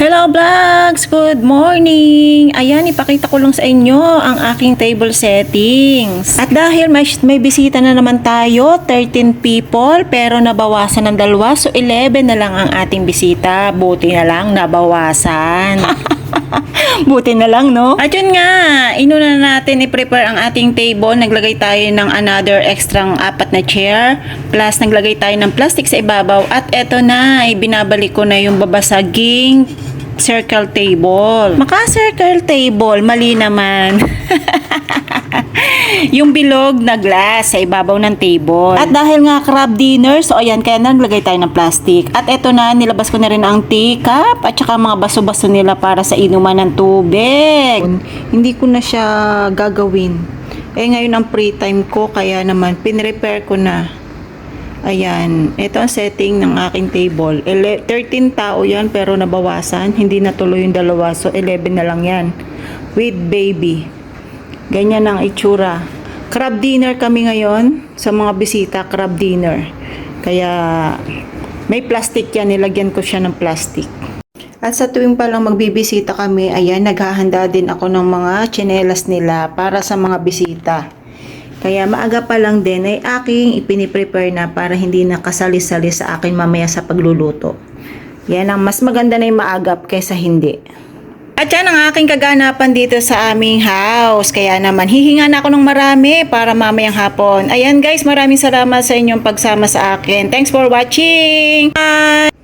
Hello vlogs! Good morning! Ayan, ipakita ko lang sa inyo ang aking table settings. At dahil may, may bisita na naman tayo, 13 people, pero nabawasan ng dalawa, so 11 na lang ang ating bisita. Buti na lang, nabawasan. Buti na lang, no? At yun nga, inuna na natin i-prepare ang ating table. Naglagay tayo ng another extrang apat na chair. Plus, naglagay tayo ng plastic sa ibabaw. At eto na, ibinabalik ko na yung babasaging circle table. Maka-circle table, mali naman. yung bilog na glass sa ibabaw ng table. At dahil nga crab dinner, so ayan, kaya naglagay tayo ng plastic. At eto na, nilabas ko na rin ang teacup at saka mga baso-baso nila para sa inuman ng tubig. Hindi ko na siya gagawin. Eh ngayon ang free time ko, kaya naman pinrepair ko na. Ayan, ito ang setting ng aking table. Ele- 13 tao yan pero nabawasan. Hindi natuloy yung dalawa. So 11 na lang yan. With baby. Ganyan ang itsura. Crab dinner kami ngayon sa mga bisita. Crab dinner. Kaya may plastic yan. Nilagyan ko siya ng plastic. At sa tuwing palang magbibisita kami, ayan, naghahanda din ako ng mga tsinelas nila para sa mga bisita. Kaya maaga pa lang din ay aking ipiniprepare na para hindi nakasali-sali sa akin mamaya sa pagluluto. Yan ang mas maganda na yung maagap kaysa hindi. At yan ang aking kaganapan dito sa aming house. Kaya naman hihinga na ako ng marami para mamayang hapon. Ayan guys, maraming salamat sa inyong pagsama sa akin. Thanks for watching! Bye!